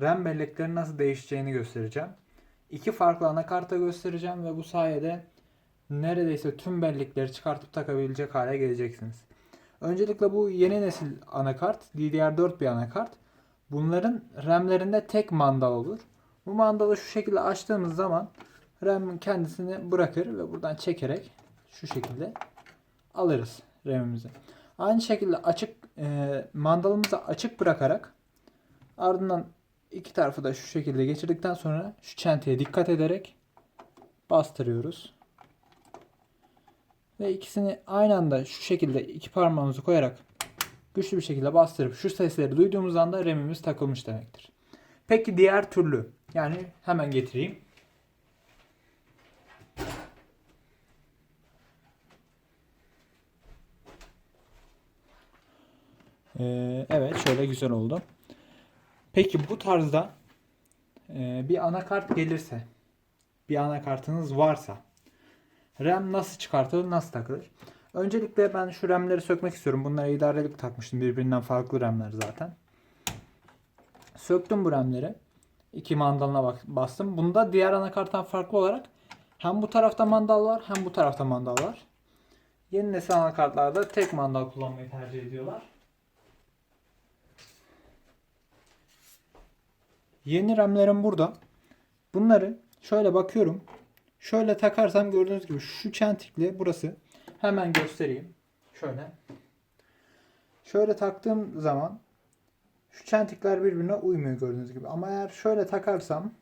RAM bellekleri nasıl değişeceğini göstereceğim. İki farklı anakarta göstereceğim ve bu sayede neredeyse tüm bellekleri çıkartıp takabilecek hale geleceksiniz. Öncelikle bu yeni nesil anakart, DDR4 bir anakart. Bunların RAM'lerinde tek mandal olur. Bu mandalı şu şekilde açtığımız zaman RAM kendisini bırakır ve buradan çekerek şu şekilde alırız RAM'imizi. Aynı şekilde açık e, mandalımızı açık bırakarak ardından iki tarafı da şu şekilde geçirdikten sonra şu çenteye dikkat ederek bastırıyoruz. Ve ikisini aynı anda şu şekilde iki parmağımızı koyarak güçlü bir şekilde bastırıp şu sesleri duyduğumuz anda RAM'imiz takılmış demektir. Peki diğer türlü yani hemen getireyim. Ee, evet şöyle güzel oldu. Peki bu tarzda e, bir anakart gelirse, bir anakartınız varsa RAM nasıl çıkartılır, nasıl takılır? Öncelikle ben şu RAM'leri sökmek istiyorum. Bunları idarelik takmıştım. Birbirinden farklı RAM'ler zaten. Söktüm bu RAM'leri. İki mandalına bastım. Bunda diğer anakarttan farklı olarak hem bu tarafta mandal var hem bu tarafta mandal var. Yeni nesil anakartlarda tek mandal kullanmayı tercih ediyorlar. Yeni RAM'lerim burada. Bunları şöyle bakıyorum. Şöyle takarsam gördüğünüz gibi şu çentikle burası. Hemen göstereyim. Şöyle. Şöyle taktığım zaman şu çentikler birbirine uymuyor gördüğünüz gibi. Ama eğer şöyle takarsam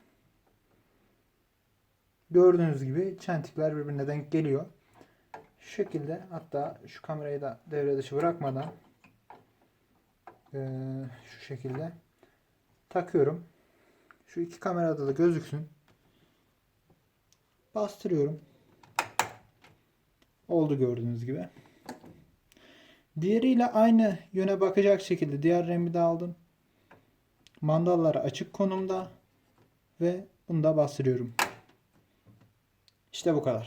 gördüğünüz gibi çentikler birbirine denk geliyor. Şu şekilde hatta şu kamerayı da devre dışı bırakmadan eee, şu şekilde takıyorum. Şu iki kamerada da gözüksün. Bastırıyorum. Oldu gördüğünüz gibi. Diğeriyle aynı yöne bakacak şekilde diğer RAM'i de aldım. Mandalları açık konumda ve bunu da bastırıyorum. İşte bu kadar.